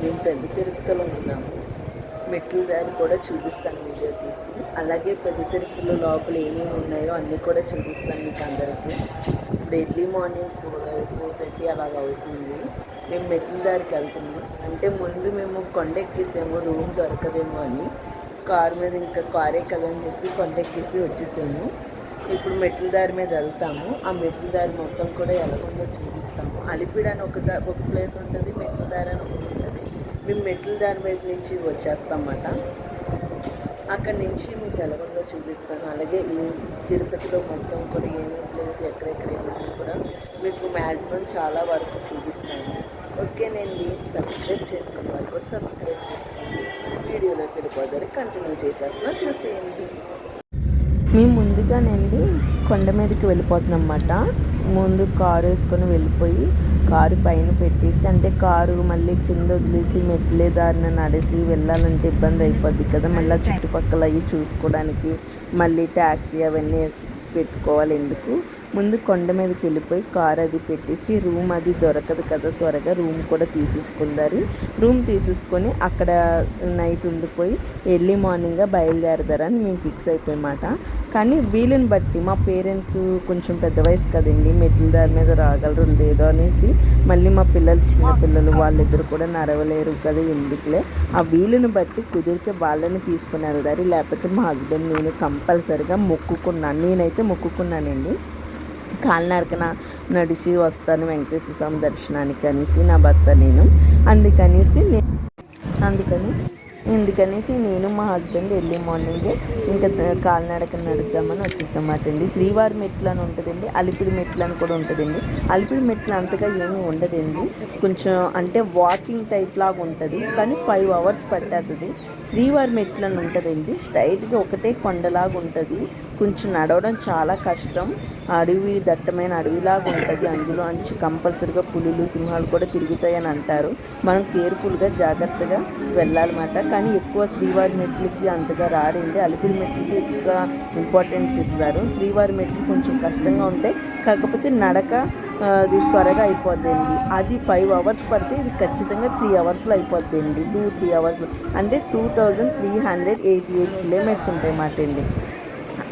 మేము పెద్ద తిరుపతిలో ఉన్నాము. మెట్ల దారి కూడా చూపిస్తాను వీడియో తీసి. అలాగే పెద్ద తిరుపతిలో లోపల ఏమేమి ఉన్నాయో అన్నీ కూడా చూపిస్తాను మీకు అందరికీ. ఇప్పుడు early morning four four thirty అలాగ అవుతుంది. మేము మెట్ల దారికి వెళ్తున్నాం. అంటే ముందు మేము కొండ ఎక్కేసాము రూమ్ దొరకదేమో అని. కారు మీద ఇంకా కారే కదని చెప్పి కొండ ఎక్కేసి వచ్చేసాము. ఇప్పుడు మెట్ల దారి మీద వెళ్తాము. ఆ మెట్ల దారి మొత్తం కూడా ఎలాగుందో చూపిస్తాము. అలిపిడి అని ఒక దా ఒక ప్లేస్ ఉంటుంది మెట్ల దారి అని ఒకటి ఉంటుంది. మేము మెట్ల దారి వైపు నుంచి వచ్చేస్తామన్నమాట అక్కడ నుంచి మీకు ఎలాగుందో చూపిస్తాను. అలాగే తిరుపతిలో మొత్తం కూడా ఏమేమి ప్లేస్ ఎక్కడెక్కడ ఏమేమి కూడా మీకు మ్యాక్సిమం చాలా వరకు చూపిస్తాను. ఓకేనండి సబ్స్క్రైబ్ చేసుకున్న వాళ్ళు కూడా సబ్స్క్రైబ్ చేసుకోండి. వీడియోలోకి వెళ్ళిపోతారు కంటిన్యూ చేసేస్తున్నా. చూసేయండి. మేము ముందుగానండి కొండ మీదకి వెళ్ళిపోతున్నాం అన్నమాట ముందు కారు వేసుకొని వెళ్ళిపోయి కారు పైన పెట్టేసి అంటే కారు మళ్ళీ కింద వదిలేసి మెట్లే దారిన నడిసి వెళ్ళాలంటే ఇబ్బంది అయిపోద్ది కదా. మళ్ళీ చుట్టుపక్కల అవి చూసుకోవడానికి మళ్ళీ ట్యాక్సీ అవన్నీ పెట్టుకోవాలి ఎందుకు? ముందు కొండ మీదకి వెళ్ళిపోయి కార్ అది పెట్టేసి రూమ్ అది దొరకదు కదా త్వరగా రూమ్ కూడా తీసేసుకుందారు రూమ్ తీసేసుకొని అక్కడ నైట్ ఉండిపోయి ఎర్లీ మార్నింగ్గా బయలుదేరదారని మేము ఫిక్స్ అయిపోయామాట. కానీ వీలుని బట్టి మా పేరెంట్స్ కొంచెం పెద్ద వయసు కదండి మెట్ల దారి మీద రాగలరు లేదో అనేసి మళ్ళీ మా పిల్లలు చిన్న పిల్లలు వాళ్ళిద్దరు కూడా నడవలేరు కదా ఎందుకులే. ఆ వీలుని బట్టి కుదిరితే వాళ్ళని తీసుకుని వెళ్దారు లేకపోతే మా హస్బెండ్ నేను కంపల్సరిగా మొక్కుకున్నాను నేనైతే మొక్కుకున్నానండి. కాలినడకన నడిచి వస్తాను వెంకటేశ్వర స్వామి దర్శనానికి అనేసి నా భర్త నేను. అందుకనేసి నేను అందుకని ఎందుకనేసి నేను మా హస్బెండ్ ఎర్లీ మార్నింగే ఇంకా కాలినడక నడుద్దామని వచ్చేసామాట అండి. శ్రీవారి మెట్లు అని ఉంటుందండి అలిపిడి మెట్లు అని కూడా ఉంటుందండి. అలిపిడి మెట్లు అంతగా ఏమీ ఉండదండి. కొంచెం అంటే వాకింగ్ టైప్ లాగా ఉంటుంది కానీ ఫైవ్ అవర్స్ పట్టేస్తుంది శ్రీవారి మెట్లు అని ఉంటుందండి. స్ట్రైట్గా ఒకటే కొండలాగా ఉంటుంది. కొంచెం నడవడం చాలా కష్టం. అడవి దట్టమైన అడవిలాగా ఉంటుంది. అందులో అంచి కంపల్సరిగా పులులు సింహాలు కూడా తిరుగుతాయని అంటారు. మనం కేర్ఫుల్గా జాగ్రత్తగా వెళ్ళాలన్నమాట కానీ ఎక్కువ శ్రీవారి మెట్లకి అంతగా రారండి. అలిపిరి మెట్లకి ఎక్కువ ఇంపార్టెన్స్ ఇస్తారు. శ్రీవారి మెట్లు కొంచెం కష్టంగా ఉంటాయి కాకపోతే నడక అది త్వరగా అయిపోద్దండి. అది ఫైవ్ అవర్స్ పడితే ఇది ఖచ్చితంగా త్రీ అవర్స్లో అయిపోద్దండి. టూ త్రీ అవర్స్లో అంటే two thousand three hundred eighty eight kilometres ఉంటాయి అండి.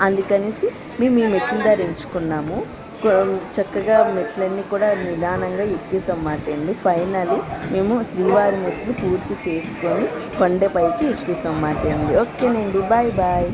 అందుకనేసి మేము ఈ మెట్ల దారి ఎంచుకున్నాము. చక్కగా మెట్లన్నీ కూడా నిదానంగా ఎక్కేసాం మాట అండి. ఫైనలీ మేము శ్రీవారి మెట్లు పూర్తి చేసుకొని కొండపైకి ఎక్కేసామాట అండి. ఓకేనండి. Bye bye